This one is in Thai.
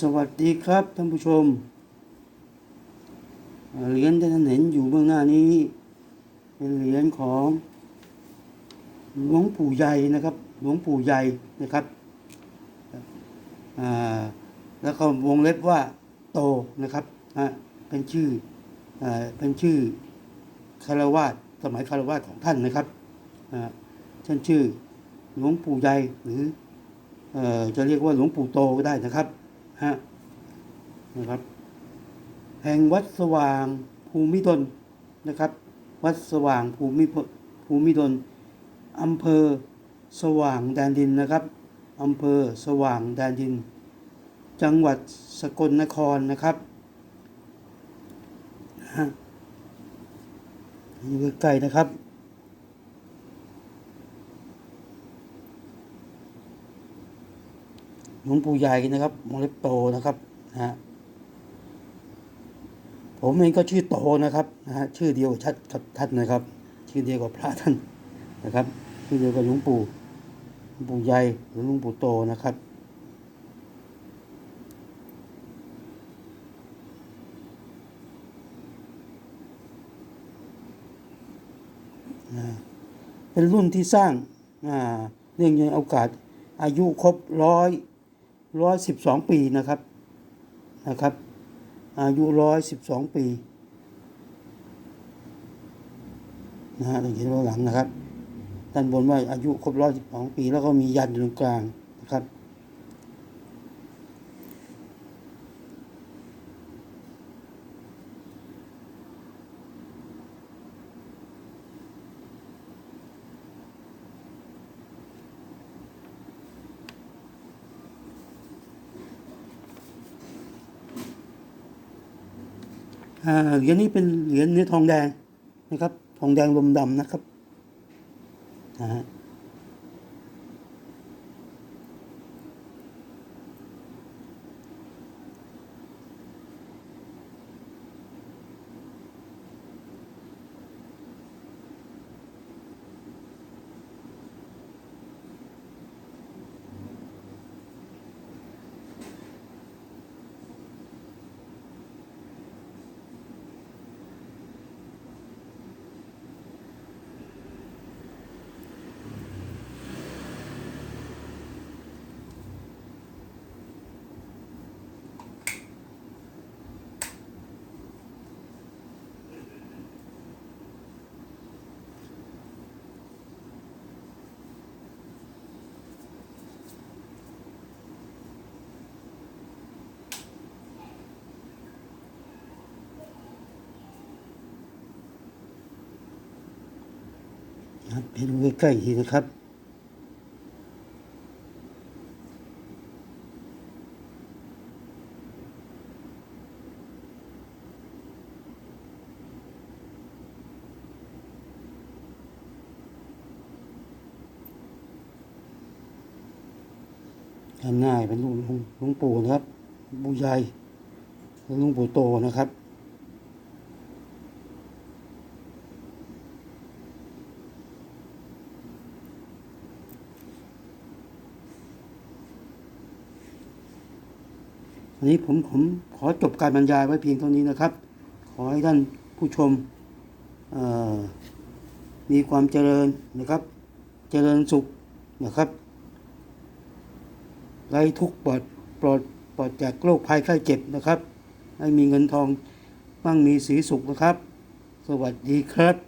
สวัสดีครับท่านผู้ชม เหรียญที่ท่านเห็นอยู่เบื้องหน้านี้ เป็นเหรียญของหลวงปู่ใหญ่นะครับ หลวงปู่ใหญ่นะครับแล้วก็วงเล็บว่าโตนะครับเป็นชื่ออเป็นชื่อคารวาสสมัยคารวาสของท่านนะครับท่านชื่อหลวงปู่ใหญ่หรือ จะเรียกว่าหลวงปู่โตก็ได้นะครับฮะนะครับ แห่งวัดสว่างภูมิดลนะครับ วัดสว่างภูมิภูมิดลอำเภอสว่างแดนดินนะครับอำเภอสว่างแดนดิน จังหวัดสกลนครนะครับฮะอยู่ใกล้ๆนะครับ หลวงปู่ใหญ่นะครับมงเล็บโตนะครับนะฮะผมเองก็ชื่อโตนะครับนะฮะชื่อเดียวกับชัดกับท่านนะครับ ชื่อเดียวกับพระท่านนะครับ ชื่อเดียวกับหลวงปู่หลวงปู่ใหญ่หรือหลวงปู่โตนะครับเป็นรุ่นที่สร้างเนื่องในโอกาสอายุครบร้อย ร้อยสิบสองปีนะครับนะครับ อายุร้อยสิบสองปีนะฮะเราเห็นว่าหลังนะครับด้านบนว่าอายุครบร้อยสิบสองปี แล้วก็มียันอยู่ตรงกลางนะครับ เหรียญนี้เป็นเหรียญเนื้อทองแดงนะครับ ทองแดงลมดำนะครับนะฮะ นะครับให้ดูใกล้ๆอีกทีนะครับด้านหน้าเป็นหลวงลวงปู่นะครับปู่ใหญ่และหลวงปู่โตนะครับ วันนี้ผมผมขอจบการบรรยายไว้เพียงเท่านี้นะครับ ขอให้ท่านผู้ชมมีความเจริญนะครับ เจริญสุขนะครับไร้ทุกข์ปลอดปลอดปลอดจากโรคภัยไข้เจ็บนะครับ ให้มีเงินทองมั่งมีสีสุขนะครับ สวัสดีครับ